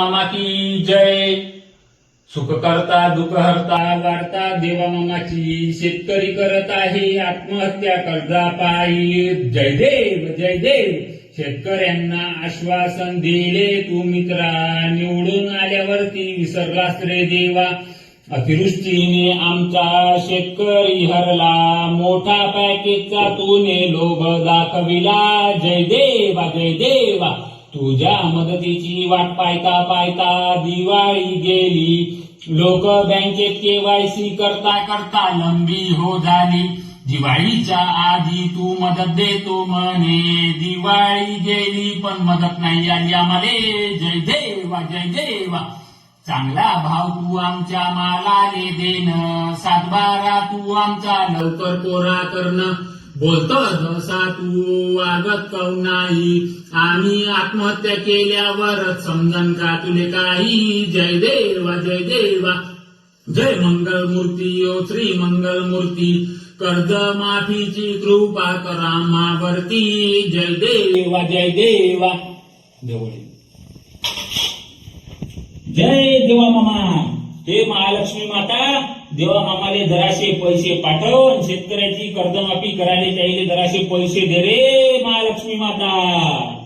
मामा की जय. सुख करता दुःख हरता वाढता देवा मामाची शेतकरी करत आहे. आत्महत्या कर्जा पायी. जय देव जय देव. शेतकऱ्यांना आश्वासन दिले तू मित्रा. निवडून आल्यावरती विसरलास रे देवा. अतिवृष्टीने आमचा शेतकरी हरला. मोठा पॅकेजचा तूने लोभ दाखविला. जय देवा जय देवा. तुझ्या मदतीची वाट पायता पायता दिवाळी गेली. लोक बँकेत केवायसी करता करता लंबी हो झाली. दिवाळीच्या आधी तू मदत देतो म्हणे. दिवाळी गेली पण मदत नाही आली आम्हाला. जय देवा जय देवा. चांगला भाव तू आमच्या मालाले देणं. सातबारा तू आमचा लवकर कोरा करणं. बोलतो जसा तू वागत काऊन नाही आम्ही आत्महत्या केल्यावर समजन का तुले काही? जय देवा जय देवा. जय मंगल मूर्ती ओ श्री मंगल मूर्ती कर्ज माफीची कृपा करा मावरती. जय देवा जय देवा. देवळे. जय देवा मामा. हे महालक्ष्मी माता. देवा मामाले जराशे पैसे पाठव आणि शेतकऱ्याची कर्जमाफी करायला चाहिले जराशे पैसे दे रे महालक्ष्मी माता